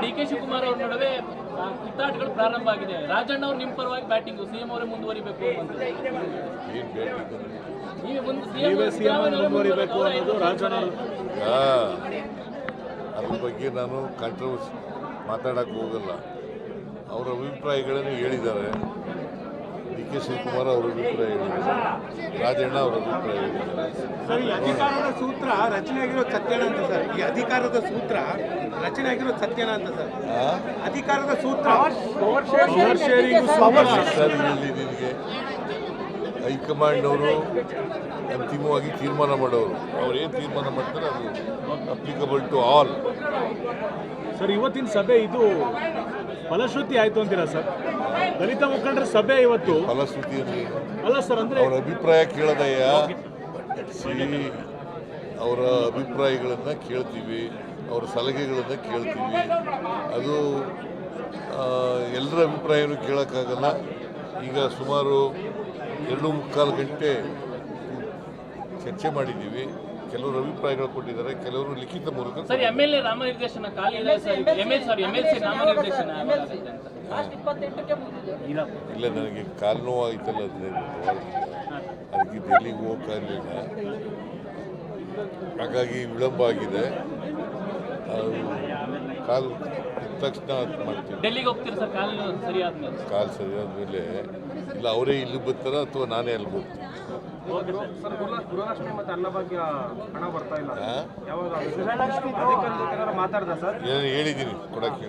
D K Shivakumar ಅವ್ರ ನಡುವೆ ಕಿತ್ತಾಟಗಳು ಪ್ರಾರಂಭ ಆಗಿದೆ. ರಾಜಣ್ಣ ಅವ್ರು ನಿಮ್ಮ ಪರವಾಗಿ ಬ್ಯಾಟಿಂಗ್ ಸಿಎಂ ಅವರೇ ಮುಂದುವರಿಬೇಕು ಅಂತ ಏನು ಭೇಟಿ ನೀವೇ ಮುಂದೆ ಸಿಎಂ ಸಿಎಂ ಮುಂದುವರಿಬೇಕು ಅನ್ನೋದು ರಾಜಣ್ಣ ಅದ್ರ ಬಗ್ಗೆ ನಾನು ಕಾಂಟ್ರವರ್ಸಿ ಮಾತಾಡಕ್ಕೆ ಹೋಗಲ್ಲ. ಅವರ ಅಭಿಪ್ರಾಯಗಳನ್ನು ಹೇಳಿದ್ದಾರೆ. ಕೆ ಶಿವಕುಮಾರ್ ಅವರ ಅಭಿಪ್ರಾಯ ಹೇಳಿದ್ದಾರೆ ರಾಜಣ್ಣ ಅವರ ಅಭಿಪ್ರಾಯ ಹೇಳಿದ್ದಾರೆ ಸರ್ ಈ ಅಧಿಕಾರದ ಸೂತ್ರ ರಚನೆ ಆಗಿರೋ ಸತ್ಯನ ಅಂತ ಸರ್. ಈ ಅಧಿಕಾರದ ಸೂತ್ರ ರಚನೆ ಆಗಿರೋ ಸತ್ಯನ ಅಂತ ಸರ್? ಅಧಿಕಾರದ ಸೂತ್ರ ಪವರ್ ಶೇರಿಂಗ್ ಸರ್. ಇಲ್ಲಿ ನಿನಗೆ ಹೈಕಮಾಂಡ್ನವರು ಅಂತಿಮವಾಗಿ ತೀರ್ಮಾನ ಮಾಡೋರು. ಅವ್ರು ಏನು ತೀರ್ಮಾನ ಮಾಡ್ತಾರೆ ಅದು ಅಪ್ಲಿಕಬಲ್ ಟು ಆಲ್ ಸರ್ ಇವತ್ತಿನ ಸಭೆ ಇದು ಫಲಶ್ರುತಿ ಆಯ್ತು ಅಂತೀರಾ ಸರ್? ದಲಿತ ಮುಖಂಡರ ಸಭೆ ಇವತ್ತು. ಫಲಶ್ರುತಿಯಲ್ಲಿ ಅಲ್ಲ ಸರ್ ಅಂದ್ರೆ ಅವರ ಅಭಿಪ್ರಾಯ ಕೇಳದಯ್ಯ ಅವರ ಅಭಿಪ್ರಾಯಗಳನ್ನು ಕೇಳ್ತೀವಿ ಅವರ ಸಲಹೆಗಳನ್ನು ಕೇಳ್ತೀವಿ. ಅದು ಎಲ್ಲರ ಅಭಿಪ್ರಾಯನೂ ಕೇಳೋಕ್ಕಾಗಲ್ಲ. ಈಗ ಸುಮಾರು ಎರಡು ಮುಕ್ಕಾಲು ಗಂಟೆ ಚರ್ಚೆ ಮಾಡಿದ್ದೀವಿ. ಕೆಲವರು ಅಭಿಪ್ರಾಯಗಳು ಕೊಟ್ಟಿದ್ದಾರೆ ಕೆಲವರು ಲಿಖಿತ ಮೂಲಕ ಸರ್ ಎಂ ಎಲ್ ಎ ನಾಮನಿರ್ದೇಶನ ಖಾಲಿ ಇದೆ sir. M L sorry M L C ನಾಮನಿರ್ದೇಶನ ಇಲ್ಲ. ನನಗೆ ಕಾಲು ನೋವು ಆಯ್ತಲ್ಲ ಹದಿನೈದು ಅದಕ್ಕೆ ಡೆಲ್ಲಿಗೆ ಹೋಗಕ್ಕಾಗಲಿಲ್ಲ ಹಾಗಾಗಿ ವಿಳಂಬ ಆಗಿದೆ. ಕಾಲು ತಕ್ಷಣ ಅದು ಮಾಡ್ತೀವಿ ಡೆಲ್ಲಿಗೆ ಹೋಗ್ತೀರಿ ಸರ್? ಕಾಲು ಸರಿ ಆದ್ಮೇಲೆ. ಕಾಲು ಸರಿಯಾದ ಮೇಲೆ ಇಲ್ಲ ಅವರೇ ಇಲ್ಲಿ ಬರ್ತಾರ ಅಥವಾ ನಾನೇ ಅಲ್ಲಿ ಹೋಗ್ತೀನಿ ಗೃಹಲಕ್ಷ್ಮಿ ಮತ್ತೆ ಅನ್ನಭಾಗ್ಯ ಹಣ ಬರ್ತಾ ಇಲ್ಲ? ಯಾವಾಗ ಮಾತಾಡ್ದ ಸರ್. ಹೇಳಿದ್ದೀನಿ. ಕೊಡಕ್ಕೆ